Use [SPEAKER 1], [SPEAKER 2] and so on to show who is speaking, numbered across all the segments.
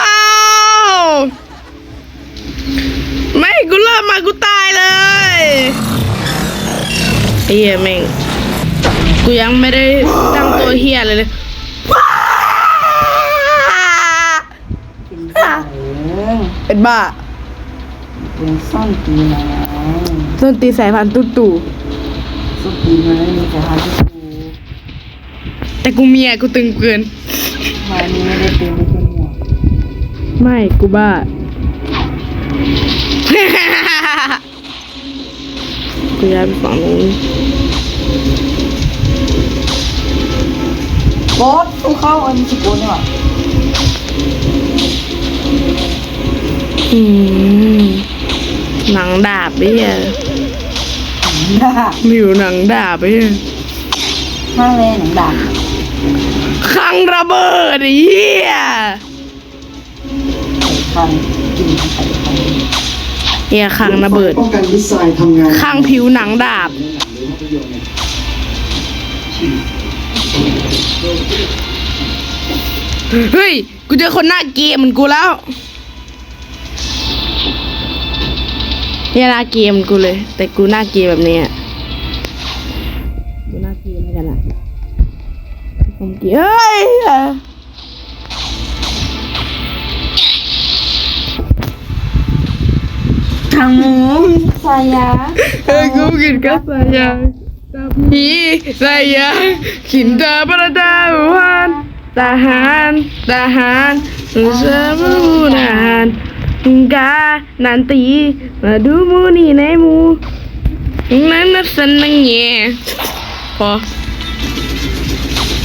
[SPEAKER 1] อ้าวไม่กูเริ่มมากูตายเลยไอ้เหี้ยแม่งกูยังไม่ได้ตั้งตัวเฮียเลยเลย
[SPEAKER 2] เป็นบ้าเออ
[SPEAKER 1] เป็นบ้า
[SPEAKER 2] เป็นซ่อนตีนะ
[SPEAKER 1] ต้นตีสายพันธุ์ตุ๊ตู่
[SPEAKER 2] ซ่อนตีนะมีแต่หาที่กู
[SPEAKER 1] แต่กูเมียกูตึงเกิน
[SPEAKER 2] มานี่ไม่ได้เป็นไม่เป็นหมวก
[SPEAKER 1] ไม่กูบ้า กูย้ายไปฝั่งนู้น
[SPEAKER 2] บอสตู้เข้าอันนี้สิโกนเนี่ยว่ะ
[SPEAKER 1] อืมหนังดาบไอ้เหี้ย
[SPEAKER 2] ฮ่า
[SPEAKER 1] มีอยู่หนังดาบไอ้เหี้ย
[SPEAKER 2] ห้าเลยหนังดาบ
[SPEAKER 1] คังระเบิดไอ้เหี้ย
[SPEAKER 2] ไข่คันกินไข่คัน
[SPEAKER 1] เหี้ยคังระเบิด
[SPEAKER 3] ป้องกันมิสไซล์ทำงาน
[SPEAKER 1] ข้างผิวหนังดาบ
[SPEAKER 3] ในหนังหรือภาพยนตร์เนี่ย
[SPEAKER 1] เฮ้ย กูเจอคนหน้าเกมเหมือนกูแล้วเนี่ยหน้าเกมเหมือนกูเลย แต่กูหน้าเกมแบบนี้อะกูหน้าเกมเหมือนกันอะ ผมเกมเฮ้ย
[SPEAKER 2] ทางหมูสายา
[SPEAKER 1] เฮ้ยกูกินกับสายาง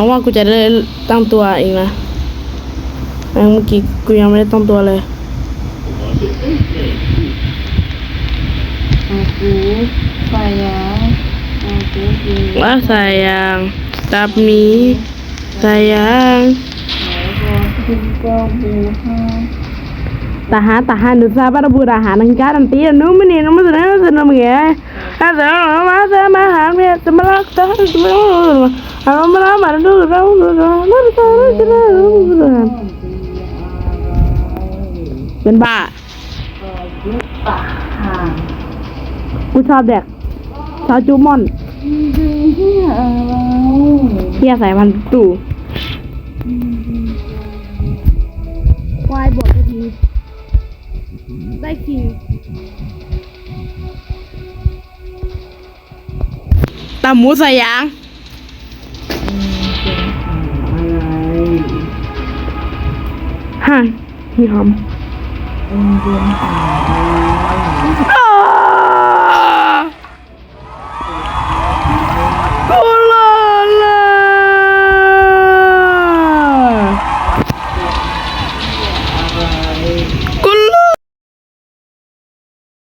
[SPEAKER 1] วังว่า
[SPEAKER 2] กู
[SPEAKER 1] จะได้ตั้งตัวเองนะเมื่อกี้กูยังไม่ได้ตั้งตัวเลย
[SPEAKER 2] อากูสายาอากูกิ
[SPEAKER 1] ว่าสายยางตับ หมีสายยาง
[SPEAKER 2] กินก็บูฮา
[SPEAKER 1] ตาหาตาหานุสาบาหานังการันตีนุมันนี่นุมันจะนั่งสนุกเงี้ยอาจจะมาจะมาหาเมียจะมาลักจะมาเอาดูเราดูเราดูเราดูเราเป็นบ้ากูชอบเด็กชาจูมอน
[SPEAKER 2] เหี้ยอะไร
[SPEAKER 1] เฮียสายพันตู่ควายบวกะทีได้คิวำหมูใส่ยางฮะพี่หอม
[SPEAKER 2] เอ็นเดียนหาง